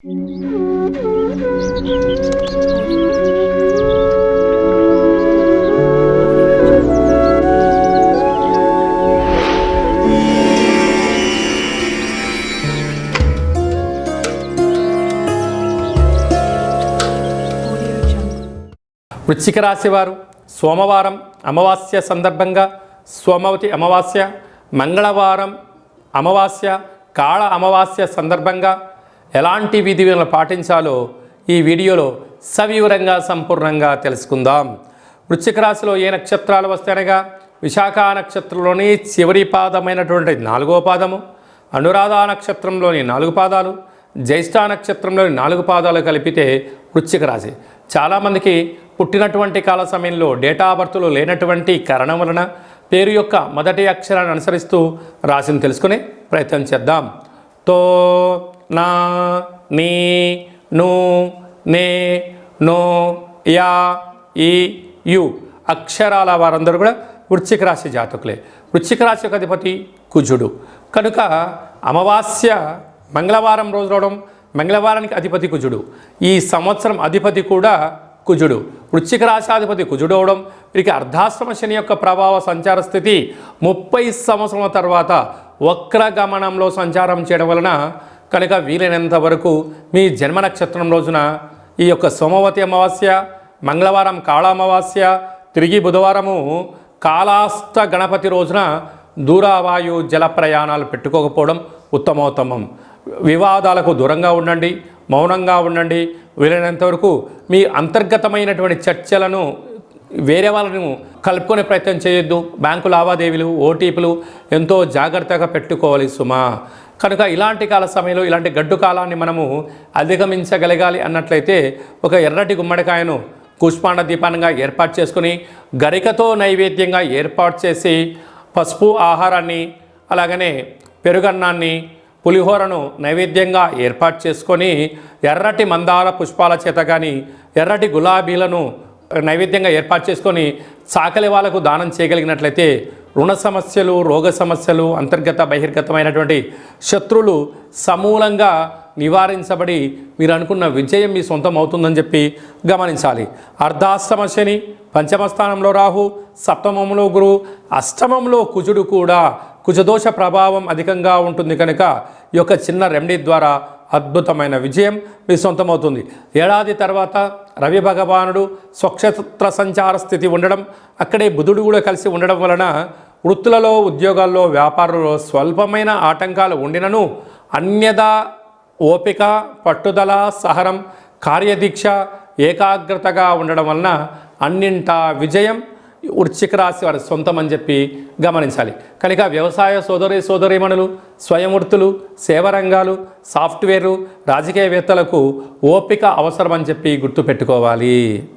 వృశ్చిక రాశివారు సోమవారం అమావాస్య సందర్భంగా సోమవతి అమావాస్య మంగళవారం అమావాస్య కాళ అమావాస్య సందర్భంగా ఎలాంటి విధి పాటించాలో ఈ వీడియోలో సవివరంగా సంపూర్ణంగా తెలుసుకుందాం. వృశ్చిక రాశిలో ఏ నక్షత్రాలు వస్తాయనగా? విశాఖ నక్షత్రంలోని చివరి పాదమైనటువంటి నాలుగో పాదము అనురాధ నక్షత్రంలోని నాలుగు పాదాలు జ్యేష్ఠ నక్షత్రంలోని నాలుగు పాదాలు కలిపితే వృశ్చిక రాశి. చాలామందికి పుట్టినటువంటి కాల సమయంలో డేటా బర్త్లు లేనటువంటి కారణం వలన పేరు యొక్క మొదటి అక్షరాన్ని అనుసరిస్తూ రాశిని తెలుసుకునే ప్రయత్నం చేద్దాం. తో నా నీ ను నే నో యా ఈ యు అక్షరాల వారందరూ కూడా వృశ్చిక రాశి జాతకులే. వృశ్చిక రాశి యొక్క అధిపతి కుజుడు. కనుక అమావాస్య మంగళవారం రోజు రావడం మంగళవారానికి అధిపతి కుజుడు. ఈ సంవత్సరం అధిపతి కూడా కుజుడు. వృశ్చిక రాశాధిపతి కుజుడు అవడం వీరికి అర్ధాశ్రమ శని యొక్క ప్రభావ సంచార స్థితి ముప్పై సంవత్సరాల తర్వాత వక్ర గమనంలో సంచారం చేయడం వలన కనుక వీలైనంత వరకు మీ జన్మ నక్షత్రం రోజున ఈ యొక్క సోమవతి అమావాస్య మంగళవారం కాళ అమావాస్య తిరిగి బుధవారము కాళాస్త గణపతి రోజున దూరవాయు జల ప్రయాణాలు పెట్టుకోకపోవడం ఉత్తమోత్తమం. వివాదాలకు దూరంగా ఉండండి మౌనంగా ఉండండి. వీలైనంత వరకు మీ అంతర్గతమైనటువంటి చర్చలను వేరే వాళ్ళను కలుపుకునే ప్రయత్నం చేయొద్దు. బ్యాంకు లావాదేవీలు ఓటీపీలు ఎంతో జాగ్రత్తగా పెట్టుకోవాలి సుమా. కనుక ఇలాంటి కాల సమయంలో ఇలాంటి గడ్డు కాలాన్ని మనము అధిగమించగలగాలి అన్నట్లయితే ఒక ఎర్రటి గుమ్మడికాయను కుష్పాండ దీపానంగా ఏర్పాటు చేసుకుని గరికతో నైవేద్యంగా ఏర్పాటు చేసి పసుపు ఆహారాన్ని అలాగనే పెరుగన్నాన్ని పులిహోరను నైవేద్యంగా ఏర్పాటు చేసుకొని ఎర్రటి మందార పుష్పాల చేత కానీ ఎర్రటి గులాబీలను నైవేద్యంగా ఏర్పాటు చేసుకొని చాకలి వాళ్ళకు దానం చేయగలిగినట్లయితే రుణ సమస్యలు రోగ సమస్యలు అంతర్గత బహిర్గతమైనటువంటి శత్రువులు సమూలంగా నివారించబడి మీరు అనుకున్న విజయం మీ సొంతం అవుతుందని చెప్పి గమనించాలి. అర్ధాష్టమ శని పంచమ స్థానంలో రాహు సప్తమంలో గురు అష్టమంలో కుజుడు కూడా కుజదోష ప్రభావం అధికంగా ఉంటుంది కనుక ఈ యొక్క చిన్న రెమెడీ ద్వారా అద్భుతమైన విజయం మీ సొంతమవుతుంది. ఏడాది తర్వాత రవి భగవానుడు స్వక్షేత్ర సంచార స్థితి ఉండడం అక్కడే బుధుడు కూడా కలిసి ఉండడం వలన వృత్తులలో ఉద్యోగాల్లో వ్యాపారంలో స్వల్పమైన ఆటంకాలు ఉండినను. అన్యదా ఓపిక పట్టుదల సహనం కార్యదీక్ష ఏకాగ్రతగా ఉండడం వలన అన్నింటా విజయం వృశ్చిక రాశి వారి సొంతం అని చెప్పి గమనించాలి. కనుక వ్యవసాయ సోదరి సోదరీమణులు స్వయం వృత్తులు సేవరంగాలు సాఫ్ట్వేరు రాజకీయవేత్తలకు ఓపిక అవసరం అని చెప్పి గుర్తుపెట్టుకోవాలి.